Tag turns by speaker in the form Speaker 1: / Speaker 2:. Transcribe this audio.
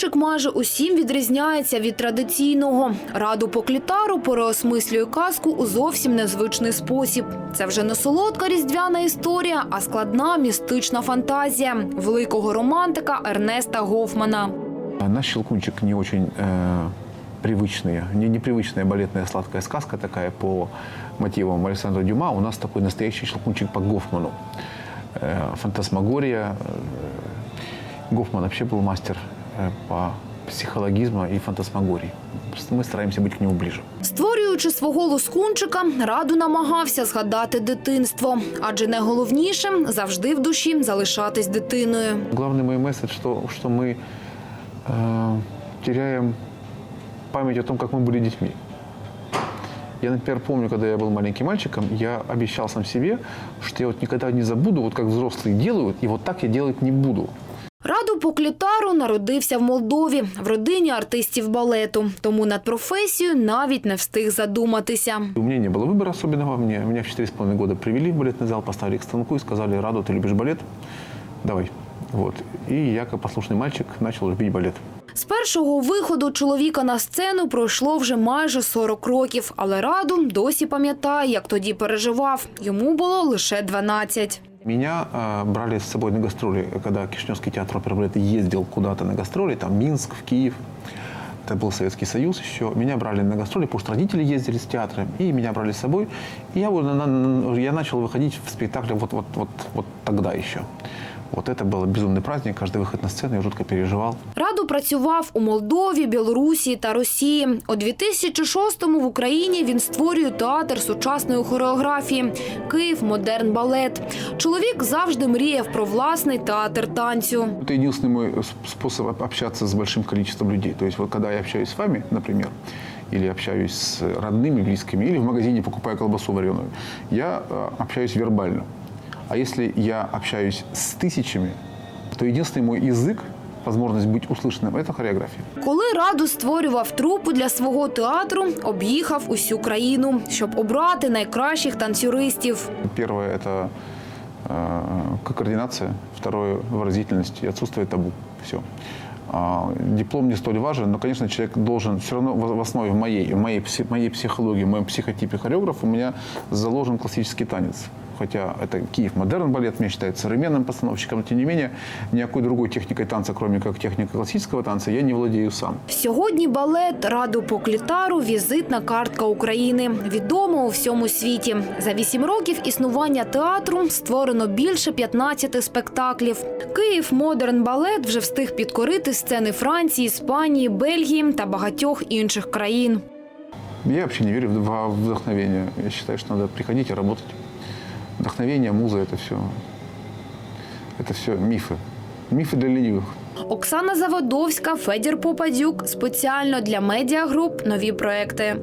Speaker 1: Шкунчик майже усім відрізняється від традиційного. Раду по клітару переосмислює казку у зовсім незвичний спосіб. Це вже не солодка різдвяна історія, а складна містична фантазія великого романтика Ернеста Гофмана.
Speaker 2: А Наш щелкунчик не очень э, привычные, не непривычная балетная сладкая сказка такая по мотивам Александра Дюма. У нас такой настоящий щелкунчик по Гофману. Э, фантасмагория. Э, Гофман вообще был мастер э, по психологизму и фантасмагории. Мы стараемся быть к нему ближе.
Speaker 1: Створюючи свого лоскунчика, раду намагався згадати дитинство, адже найголовніше завжди в душі залишатись дитиною.
Speaker 2: Главный мой месседж, что, что мы э, теряем память о том, как мы были детьми. Я, например, помню, когда я был маленьким мальчиком, я обещал сам себе, что я вот никогда не забуду, вот как взрослые делают, и вот так я делать не буду.
Speaker 1: Раду Поклітару народився в Молдові в родині артистів балету, тому над професією навіть не встиг задуматися.
Speaker 2: У меня не было выбора особенного. Мне, меня в 4,5 года привели в балетный зал, поставили к станку и сказали, Раду, ты любишь балет? Давай. Вот. И я, как послушный мальчик, начал любить балет.
Speaker 1: З першого виходу чоловіка на сцену пройшло вже майже 40 років, але Раду досі пам'ятає, як тоді переживав. Йому було лише 12.
Speaker 2: Меня э, брали с собой на гастроли, когда Кишиневский театр оперы и балета ездил куда-то на гастроли, там Минск, в Киев. Это был Советский Союз еще. Меня брали на гастроли, потому что родители ездили с театром, и меня брали с собой. И я, вот на- на- я начал выходить в спектакле вот, вот, вот, вот тогда еще. Вот это был безумный праздник, каждый выход на сцену, я жутко переживал.
Speaker 1: Раду працював у Молдові, Білорусі та Росії. У 2006-му в Україні він створює театр сучасної хореографії Київ Модерн Балет. Чоловік завжди мріяв про власний театр танцю.
Speaker 2: Это единственный мой сп- способ об- общаться с большим количеством людей. То есть вот когда я общаюсь с вами, например, или общаюсь с родными, близкими, или в магазине покупаю колбасу вареную, я э, общаюсь вербально. А если я общаюсь с тысячами, то единственный мой язык, возможность быть услышанным, это хореография.
Speaker 1: Коли Раду створював трупу для свого театру, об'їхав усю країну, щоб обрати найкращих танцюристів.
Speaker 2: Первое – это э, координация, второе – выразительность и отсутствие табу. Все. диплом не столь важен, но, конечно, человек должен все равно в в основе моей, в моей, пси- моей психологии, в моем психотипе хореографа у меня заложен классический танец. Хотя это Киев модерн балет, мне считается современным постановщиком, но тем не менее никакой другой техникой танца, кроме как техника классического танца, я не владею сам.
Speaker 1: Сьогодні балет Раду по клітару візитна картка України. Відомо у всьому світі. За вісім років існування театру створено більше 15 спектаклів. Київ Модерн Балет вже встиг підкорити сцени Франції, Іспанії, Бельгії та багатьох інших країн.
Speaker 2: Я вообще не верю в в вдохновение. Я считаю, что надо приходить и работать. Вдохновение, муза – это все, это все мифы. Мифы для ленивых.
Speaker 1: Оксана Заводовська, Федір Попадюк спеціально для медіагруп нові проекти.